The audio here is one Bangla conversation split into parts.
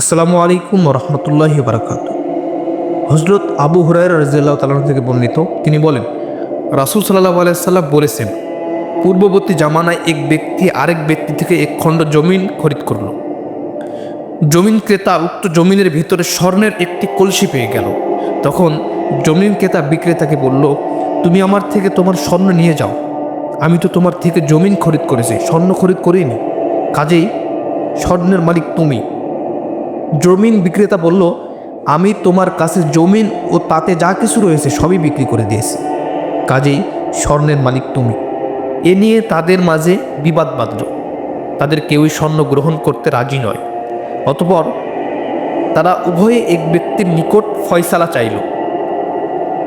আসসালামু আলাইকুম রহমতুল্লাহি বারাকাত হজরত আবু হুরায় রাজিয়াল্লাহ তালন থেকে বর্ণিত, তিনি বলেন, রাসুল সাল্লাহ আলাইসাল্লাম বলেছেন, পূর্ববর্তী জামানায় এক ব্যক্তি আরেক ব্যক্তি থেকে এক খণ্ড জমিন খরিদ করল। জমিন ক্রেতা উক্ত জমিনের ভিতরে স্বর্ণের একটি কলসি পেয়ে গেল। তখন জমিন ক্রেতা বিক্রেতাকে বলল, তুমি আমার থেকে তোমার স্বর্ণ নিয়ে যাও। আমি তো তোমার থেকে জমিন খরিদ করেছি, স্বর্ণ খরিদ করিনি। কাজেই স্বর্ণের মালিক তুমি। জমিন বিক্রেতা বলল, আমি তোমার কাছে জমিন ও তাতে যা কিছু রয়েছে সবই বিক্রি করে দিয়েছি। কাজেই স্বর্ণের মালিক তুমি। এ নিয়ে তাদের মাঝে বিবাদ বাঁধল তাদের কেউই স্বর্ণ গ্রহণ করতে রাজি নয়। অতপর তারা উভয়ে এক ব্যক্তির নিকট ফয়সালা চাইল।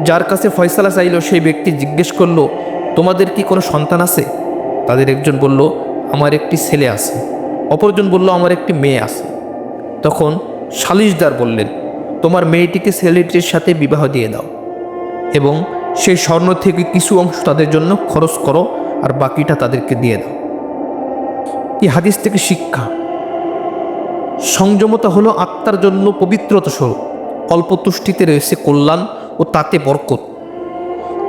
যার কাছে ফয়সালা চাইল, সেই ব্যক্তি জিজ্ঞেস করল, তোমাদের কি কোনো সন্তান আছে? তাদের একজন বলল, আমার একটি ছেলে আছে। অপরজন বলল, আমার একটি মেয়ে আছে। তখন সালিশদার বললেন, তোমার মেয়েটিকে ছেলেটির সাথে বিবাহ দিয়ে দাও এবং সেই স্বর্ণ থেকে কিছু অংশ তাদের জন্য খরচ করো আর বাকিটা তাদেরকে দিয়ে দাও। এই হাদিস থেকে শিক্ষা। সংযমতা হলো আত্মার জন্য পবিত্রতা স্বরূপ। অল্প তুষ্টিতে রয়েছে কল্যাণ ও তাতে বরকত।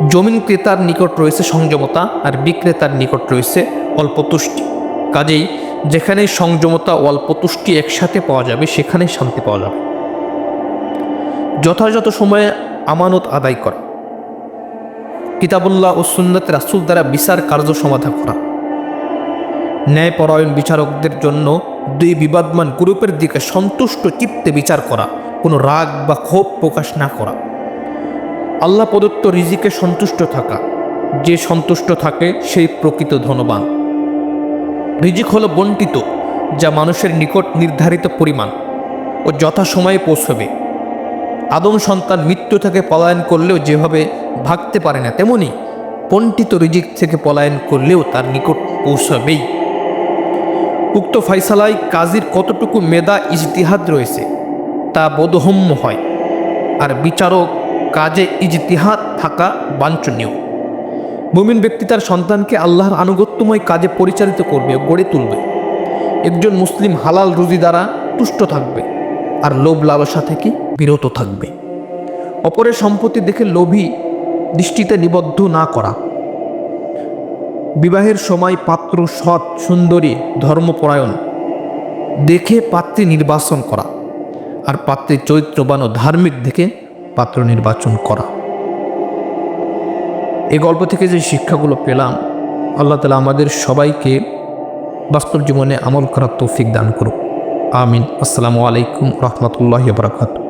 জমিন ক্রেতার নিকট রয়েছে সংযমতা আর বিক্রেতার নিকট রয়েছে অল্প তুষ্টি। কাজেই যেখানে সংযমতা ও অল্প একসাথে পাওয়া যাবে সেখানে শান্তি পাওয়া যাবে। যথাযথ সময়ে আমানত আদায় করা। কিতাবুল্লাহ ও সুন্নত রাসুল দ্বারা বিচার কার্য সমাধান করা। ন্যায়পরায়ণ বিচারকদের জন্য দুই বিবাদমান গ্রুপের দিকে সন্তুষ্ট চিত্তে বিচার করা, কোনো রাগ বা ক্ষোভ প্রকাশ না করা। আল্লাহ প্রদত্ত রিজিকে সন্তুষ্ট থাকা, যে সন্তুষ্ট থাকে, সেই প্রকৃত ধনবান। রিজিক হলো বন্টিত, যা মানুষের নিকট নির্ধারিত পরিমাণ ও যথাসময়ে পৌঁছবে। আদম সন্তান মৃত্যু থেকে পলায়ন করলেও যেভাবে ভাগতে পারে না, তেমনি পণ্ডিত রিজিক থেকে পলায়ন করলেও তার নিকট পৌঁছবেই। উক্ত ফয়সালায় কাজীর কতটুকু মেধা ইজতিহাদ রয়েছে, তা বোধহম্য হয়, আর বিচারক কাজে ইজতিহাদ থাকা বাঞ্ছনীয়। মুমিন ব্যক্তি তার সন্তানকে আল্লাহর আনুগত্যময় কাজে পরিচালিত করবে গড়ে তুলবে। একজন মুসলিম হালাল রুজি দ্বারা তুষ্ট থাকবে আর লোভ লালসা থেকে বিরত থাকবে। অপরের সম্পত্তি দেখে লোভী দৃষ্টিতে নিবদ্ধ না করা। বিবাহের সময় পাত্র, সৎ, সুন্দরী, ধর্মপরায়ণ দেখে পাত্রী নির্বাচন করা আর পাত্রীর চরিত্রবান ও ধার্মিক দেখে পাত্র নির্বাচন করা। এই গল্প থেকে যে শিক্ষাগুলো পেলাম, আল্লাহ তালা আমাদের সবাইকে বাস্তব জীবনে আমল করার তৌফিক দান করুক। আমিন। আসসালামু আলাইকুম রহমতুল্লাহ বারকাতু